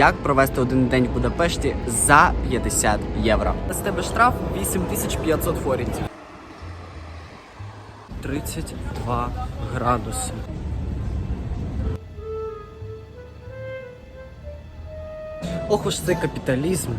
як провести один день в Будапешті за 50 євро. З тебе штраф 8500 форінтів. 32 градуси. Ох уж цей капіталізм.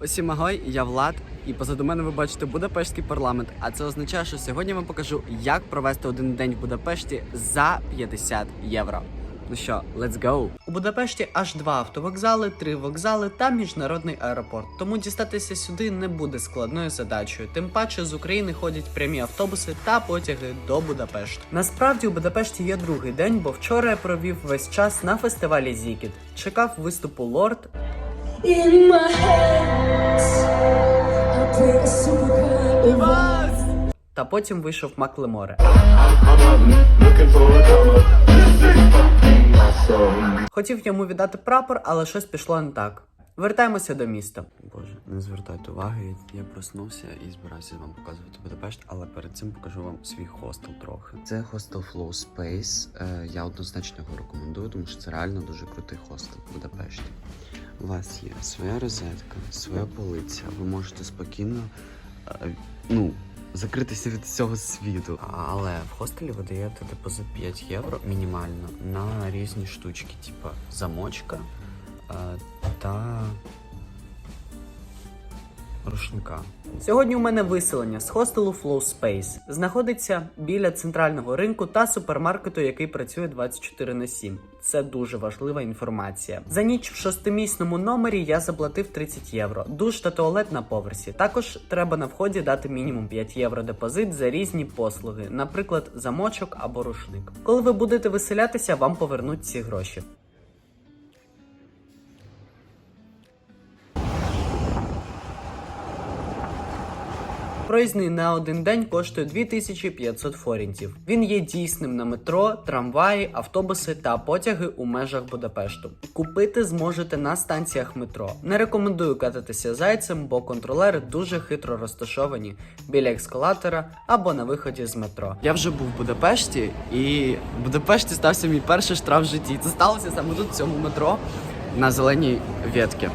Усім агой, я Влад, і позаду мене ви бачите Будапештський парламент. А це означає, що сьогодні я вам покажу, як провести один день в Будапешті за 50 євро. Ну що, let's go! У Будапешті аж два автовокзали, три вокзали та міжнародний аеропорт. Тому дістатися сюди не буде складною задачею. Тим паче з України ходять прямі автобуси та потяги до Будапешту. Насправді у Будапешті є другий день, бо вчора я провів весь час на фестивалі Зікіт. Чекав виступу Лорд, In my hands, I play a super kind of vibe. та потім вийшов Маклеморе. Хотів йому віддати прапор, але щось пішло не так. Вертаємося до міста. Боже, не звертайте уваги. Я проснувся і збирався вам показувати Будапешт, але перед цим покажу вам свій хостел трохи. Це хостел Flow Space. Е, Я однозначно його рекомендую, тому що це реально дуже крутий хостел в Будапешті. У вас є своя розетка, своя полиця. Ви можете спокійно е, ну, закритися від цього світу. Але в хостелі ви даєте депозит 5 євро мінімально на різні штучки, типу замочка е, та рушника. Сьогодні у мене виселення з хостелу Flow Space. Знаходиться біля центрального ринку та супермаркету, який працює 24 на 7. Це дуже важлива інформація. За ніч в шостимісному номері я заплатив 30 євро. Душ та туалет на поверсі. Також треба на вході дати мінімум 5 євро депозит за різні послуги, наприклад, замочок або рушник. Коли ви будете виселятися, вам повернуть ці гроші. Проїзний на один день коштує 2500 форінтів. Він є дійсним на метро, трамваї, автобуси та потяги у межах Будапешту. Купити зможете на станціях метро. Не рекомендую кататися зайцем, бо контролери дуже хитро розташовані біля ескалатора або на виході з метро. Я вже був в Будапешті, і в Будапешті стався мій перший штраф в житті. Це сталося саме тут в цьому метро на зеленій ветці.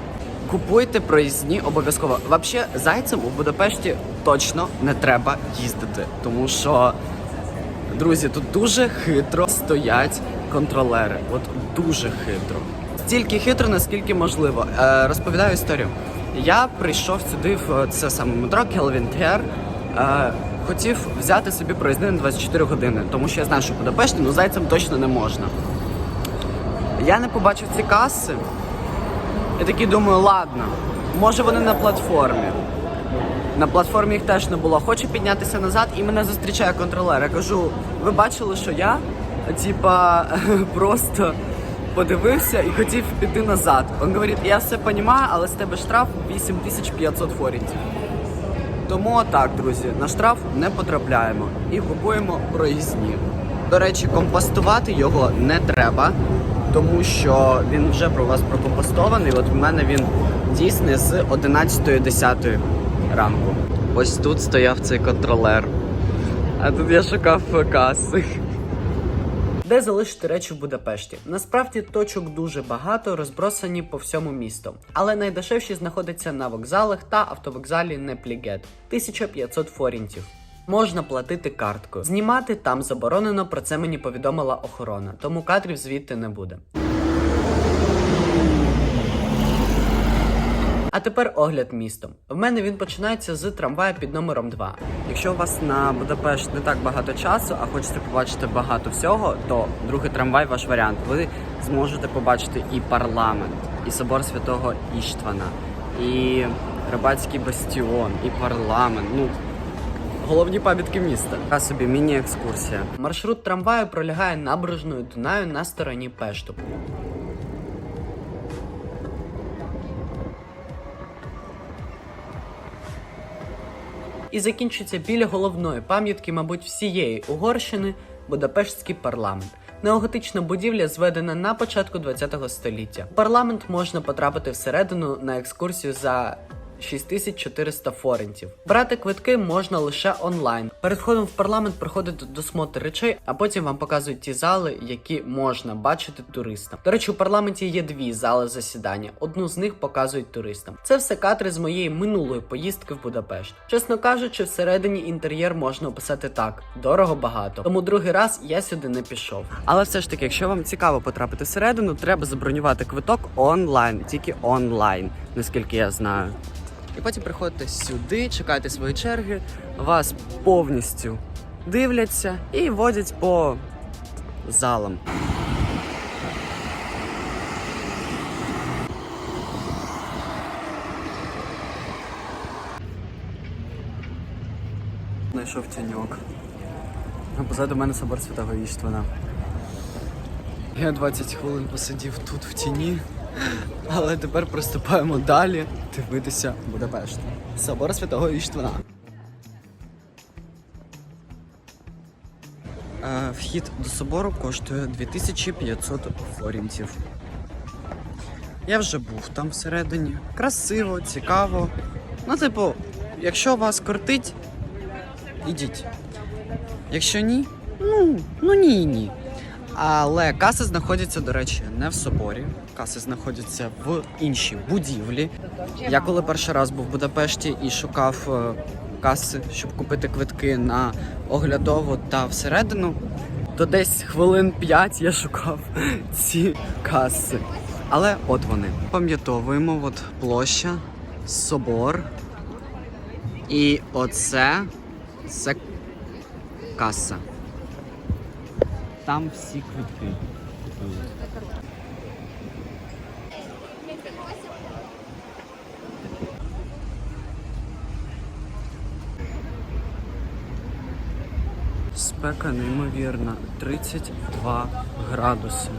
Купуйте проїзні обов'язково. Взагалі, зайцем у Будапешті точно не треба їздити, тому що, друзі, тут дуже хитро стоять контролери. От дуже хитро. Стільки хитро, наскільки можливо. Е, розповідаю історію. Я прийшов сюди в це саме метро Келвінтер. Е, хотів взяти собі проїзди на 24 години, тому що я знаю, що Будапешті ну зайцем точно не можна. Я не побачив ці каси. Я такий думаю, ладно, може вони на платформі. На платформі їх теж не було. Хочу піднятися назад і мене зустрічає контролер. Я кажу, ви бачили, що я типа просто подивився і хотів піти назад. Він говорить, я все розумію, але з тебе штраф 8500 форінтів. Тому так, друзі, на штраф не потрапляємо і купуємо проїзні. До речі, компостувати його не треба, тому що він вже про вас прокомпостований. От в мене він дійсний з 11.10 ранку. Ось тут стояв цей контролер. А тут я шукав каси. Де залишити речі в Будапешті? Насправді точок дуже багато, розбросані по всьому місту. Але найдешевші знаходяться на вокзалах та автовокзалі Неплігет 1500 форінтів. Можна платити карткою. Знімати там заборонено, про це мені повідомила охорона, тому кадрів звідти не буде. А тепер огляд містом. В мене він починається з трамвая під номером 2. Якщо у вас на Будапешт не так багато часу, а хочете побачити багато всього, то другий трамвай ваш варіант. Ви зможете побачити і парламент, і собор святого Іштвана, і Рибацький бастіон, і парламент. Ну Головні пам'ятки міста. Така собі міні-екскурсія. Маршрут трамваю пролягає набережною Дунаю на стороні Пешту. і закінчиться біля головної пам'ятки, мабуть, всієї Угорщини Будапештський парламент. Неоготична будівля зведена на початку ХХ століття. В парламент можна потрапити всередину на екскурсію за 6400 форентів. Брати квитки можна лише онлайн. Перед входом в парламент проходить досмотр речей, а потім вам показують ті зали, які можна бачити туристам. До речі, у парламенті є дві зали засідання. Одну з них показують туристам. Це все кадри з моєї минулої поїздки в Будапешт. Чесно кажучи, всередині інтер'єр можна описати так: дорого багато. Тому другий раз я сюди не пішов. Але все ж таки, якщо вам цікаво потрапити всередину, треба забронювати квиток онлайн, тільки онлайн, наскільки я знаю. І потім приходите сюди, чекаєте свої черги, вас повністю дивляться і водять по залам. Знайшов тіньок. Позаду мене собор Святого Іштвана. Я 20 хвилин посидів тут в тіні, але тепер приступаємо далі дивитися Будапешт. Собор Святого Іштвана. Е, Вхід до собору коштує 2500 форінтів. Я вже був там всередині. Красиво, цікаво. Ну, типу, якщо вас кортить, ідіть. Якщо ні, ну, ну ні, ні. Але каси знаходяться, до речі, не в соборі. Каси знаходяться в іншій будівлі. Я коли перший раз був в Будапешті і шукав е, каси, щоб купити квитки на оглядову та всередину, то десь хвилин 5 я шукав ці каси. Але от вони. Пам'ятовуємо, от площа, собор. І оце це каса. Там всі квитки. Спека неймовірна, 32 градуси.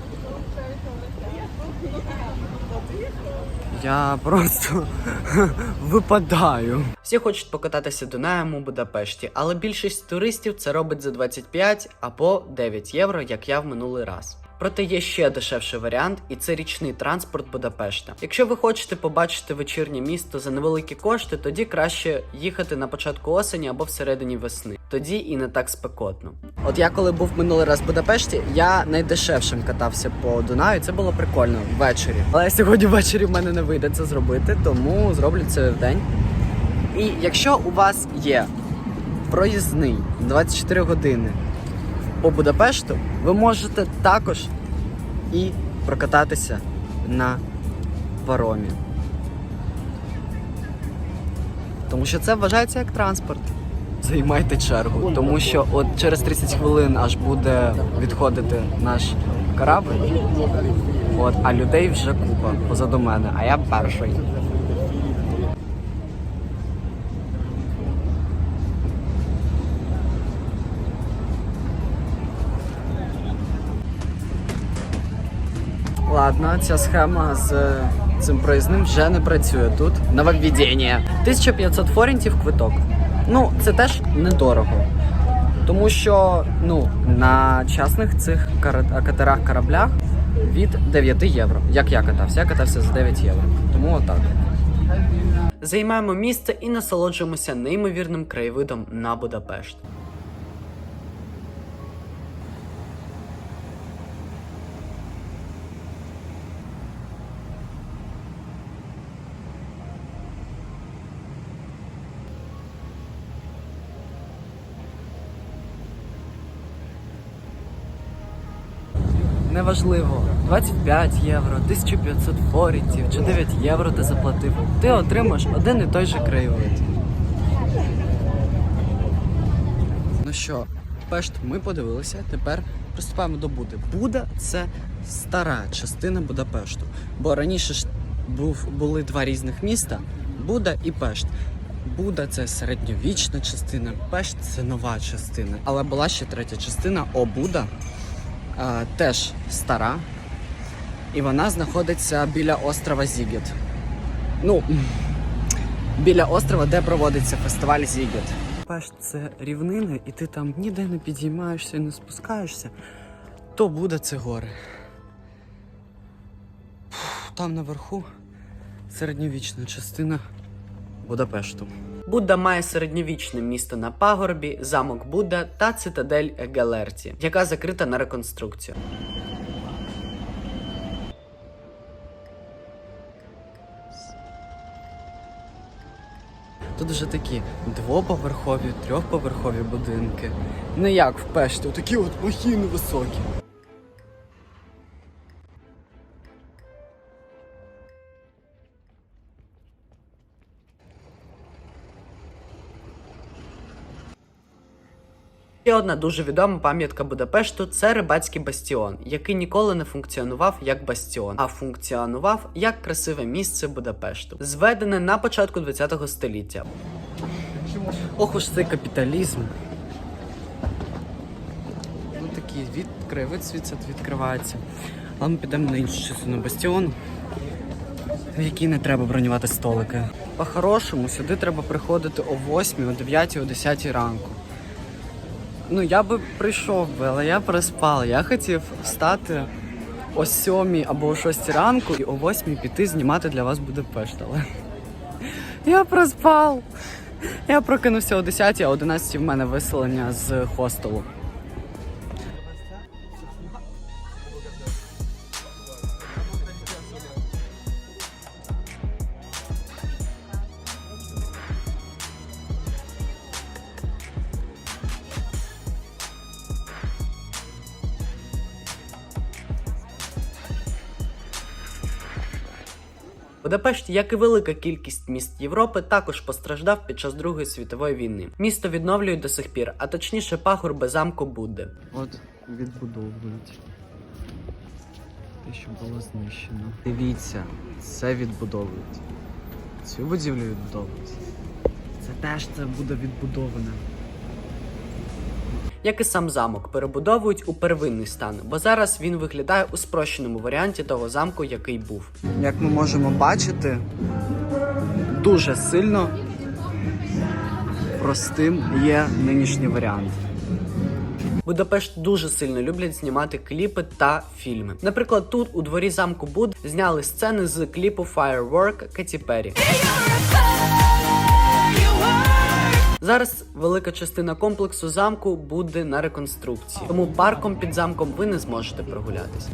Я просто випадаю. Всі хочуть покататися Дунаєм у Будапешті, але більшість туристів це робить за 25 або 9 євро, як я в минулий раз. Проте є ще дешевший варіант, і це річний транспорт Будапешта. Якщо ви хочете побачити вечірнє місто за невеликі кошти, тоді краще їхати на початку осені або всередині весни. Тоді і не так спекотно. От я коли був минулий раз в Будапешті, я найдешевшим катався по Дунаю. Це було прикольно ввечері. Але сьогодні ввечері в мене не вийде це зробити, тому зроблю це в день. І якщо у вас є проїзний 24 години по Будапешту, ви можете також і прокататися на паромі. Тому що це вважається як транспорт. Займайте чергу, тому що от через 30 хвилин аж буде відходити наш корабль. От, а людей вже купа позаду мене, а я перший. Ладно, ця схема з е, цим проїзним вже не працює тут. Нововведення. 1500 форінтів квиток. Ну, це теж недорого. Тому що ну, на частних цих катерах кораблях від 9 євро. Як я катався? Я катався за 9 євро. Тому отак. Займаємо місце і насолоджуємося неймовірним краєвидом на Будапешт. Неважливо, 25 євро, 1500 форінтів чи 9 євро ти заплатив. Ти отримаєш один і той же краєвид. Ну що, Пешт ми подивилися, тепер приступаємо до Буди. Буда це стара частина Будапешту. Бо раніше ж був, були два різних міста Буда і Пешт. Буда це середньовічна частина, Пешт це нова частина. Але була ще третя частина Обуда теж стара, і вона знаходиться біля острова Зігет. Ну, біля острова, де проводиться фестиваль Зігет. Пеш, це рівнини, і ти там ніде не підіймаєшся і не спускаєшся, то буде це гори. Там наверху середньовічна частина Будапешту. Будда має середньовічне місто на пагорбі, замок Будда та цитадель Гелерті, яка закрита на реконструкцію. Тут вже такі двоповерхові, трьохповерхові будинки. Не як в Пешті, такі от махіни високі. Одна дуже відома пам'ятка Будапешту це рибацький бастіон, який ніколи не функціонував як бастіон, а функціонував як красиве місце Будапешту, зведене на початку ХХ століття. Ох уж цей капіталізм. Ну такий від краєвид світ відкривається. Але ми підемо на іншу частину бастіону, в якій не треба бронювати столики. По-хорошому, сюди треба приходити о 8, о 9, о 10 ранку. Ну, я би прийшов би, але я переспала. Я хотів встати о сьомій або о шостій ранку і о восьмій піти знімати для вас Будапешт. Але я проспав. Я прокинувся о 10, а о 11 в мене виселення з хостелу. Будапешт, як і велика кількість міст Європи, також постраждав під час Другої світової війни. Місто відновлюють до сих пір, а точніше пагорби замку Будди. От відбудовують. Те, що було знищено. Дивіться, це відбудовують. Цю будівлю відбудовують. Це теж це буде відбудоване. Як і сам замок, перебудовують у первинний стан, бо зараз він виглядає у спрощеному варіанті того замку, який був. Як ми можемо бачити, дуже сильно простим є нинішній варіант. Будапешт дуже сильно люблять знімати кліпи та фільми. Наприклад, тут у дворі замку Буд зняли сцени з кліпу Firework Кеті Перрі. Зараз велика частина комплексу замку буде на реконструкції, тому парком під замком ви не зможете прогулятися.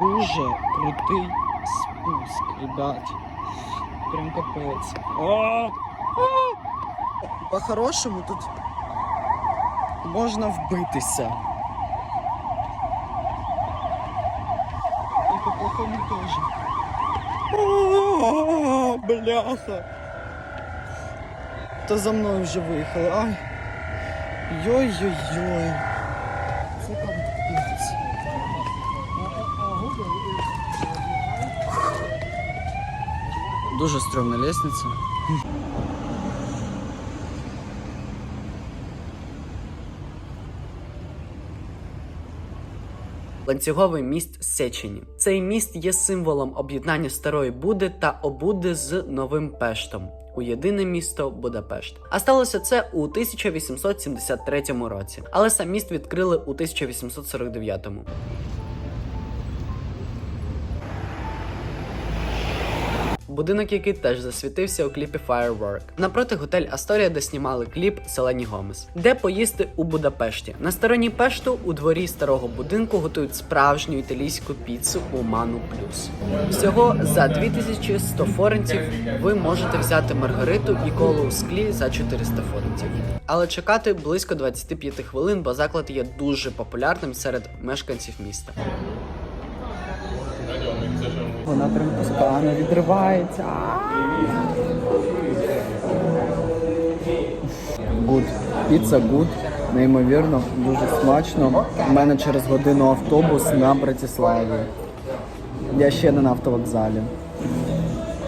Дуже крутий спуск, ребят. Прям капець. А! А! По-хорошому тут можна вбитися. І по-плохому теж. Бляха. То за мною вже виїхали. Ай. Йой-йой-йой. Це там капець. Дуже стрьомна лестниця. Ланцюговий міст Сечені. Цей міст є символом об'єднання старої Буди та Обуди з новим Пештом у єдине місто Будапешт. А сталося це у 1873 році, але сам міст відкрили у 1849. Будинок, який теж засвітився у кліпі Firework. Напроти готель Асторія, де знімали кліп Селені Гомес. Де поїсти у Будапешті. На стороні Пешту у дворі старого будинку готують справжню італійську піцу у Ману Плюс. Всього за 2100 форентів ви можете взяти маргариту і колу у склі за 400 форентів. Але чекати близько 25 хвилин, бо заклад є дуже популярним серед мешканців міста. Вона прям пускана, відривається. Гуд. Піца гуд. Неймовірно, дуже смачно. У мене через годину автобус на Братиславі. Я ще не на автовокзалі.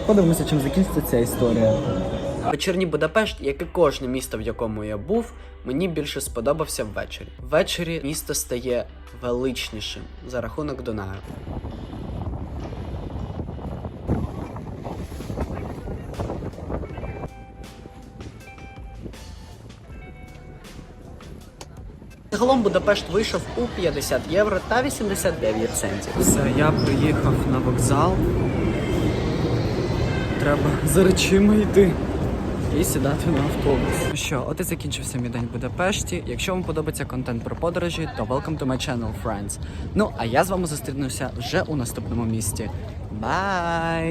Подивимося, чим закінчиться ця історія. Вечірній Будапешт, як і кожне місто, в якому я був, мені більше сподобався ввечері. Ввечері місто стає величнішим за рахунок Дунаю. Загалом Будапешт вийшов у 50 євро та 89 центів. Все, я приїхав на вокзал. Треба за речима йти і сідати на автобус. Ну що, от і закінчився мій день в Будапешті. Якщо вам подобається контент про подорожі, то welcome to my channel, friends. Ну а я з вами зустрінуся вже у наступному місті. Бай!